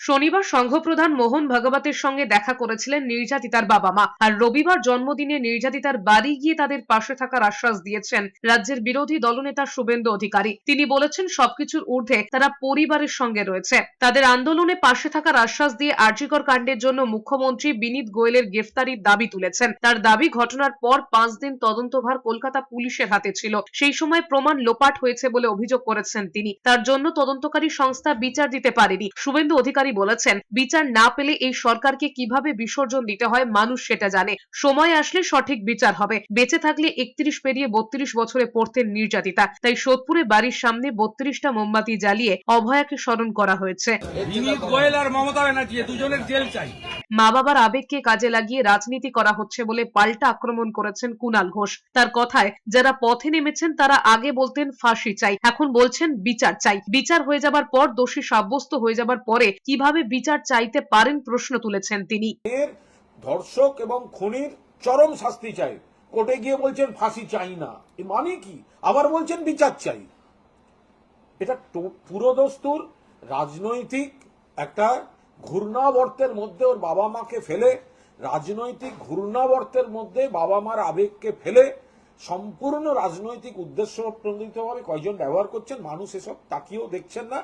শনিবার সংঘপ্রধান মোহন ভাগবতের সঙ্গে দেখা করেছিলেন নির্যাতিতার বাবা মা। আর রবিবার জন্মদিনে নির্যাতিতার বাড়ি গিয়ে তাদের পাশে থাকার আশ্বাস দিয়েছেন রাজ্যের বিরোধী দলনেতা শুভেন্দু অধিকারী। তিনি বলেছেন, সবকিছুর ঊর্ধ্বে তারা পরিবারের সঙ্গে রয়েছে। তাদের আন্দোলনে পাশে থাকার আশ্বাস দিয়ে আর্যিকর কাণ্ডের জন্য মুখ্যমন্ত্রী বিনীত গোয়েলের গ্রেফতারির দাবি তুলেছেন। তার দাবি, ঘটনার পর পাঁচ দিন তদন্তভার কলকাতা পুলিশের হাতে ছিল। সেই সময় প্রমাণ লোপাট হয়েছে বলে অভিযোগ করেছেন তিনি। তার জন্য তদন্তকারী সংস্থা বিচার দিতে পারেনি। শুভেন্দু অধিকারী বলেছেন, বিচার না পেলে এই সরকারকে কীভাবে বিসর্জন দিতে হয় মানুষ সেটা জানে। সময় আসলে সঠিক বিচার হবে। বেঁচে থাকলে একত্রিশ পেরিয়ে বত্রিশ বছরে পড়তেন নির্যাতিতা। তাই সোদপুরে বাড়ির সামনে বত্রিশটা মোমবাতি জ্বালিয়ে অভয়াকে স্মরণ করা হয়েছে। মমতা ব্যানার্জি দুজনের জেল চাই। মা বাবার আবেগকে কাজে লাগিয়ে রাজনীতি করা হচ্ছে বলে পাল্টা আক্রমণ করেছেন কুণাল ঘোষ। তার কথায়, যারা পথে নেমেছেন তারা আগে বলতেন, ফাঁসি চাই। এখন বলছেন, বিচার চাই। বিচার হয়ে যাবার পর দোষী সাব্যস্ত হয়ে যাবার পরে কীভাবে বিচার চাইতে পারেন প্রশ্ন তুলেছেন তিনি। ধর্ষক এবং খুনির চরম শাস্তি চাই। কোর্টে গিয়ে বলছেন, ফাঁসি চাই না। মানে কি? আবার বলছেন, বিচার চাই। এটা টো- পুরোদস্তুর রাজনৈতিক একটা ঘূর্ণাবর্তের মধ্যে ওর বাবা মাকে ফেলে, রাজনৈতিক ঘূর্ণাবর্তের মধ্যে বাবা মার আবেগকে ফেলে, সম্পূর্ণ রাজনৈতিক উদ্দেশ্য প্রণোদিতভাবে কয়জন ব্যবহার করছেন মানুষ এসব তাকিয়েও দেখছেন না।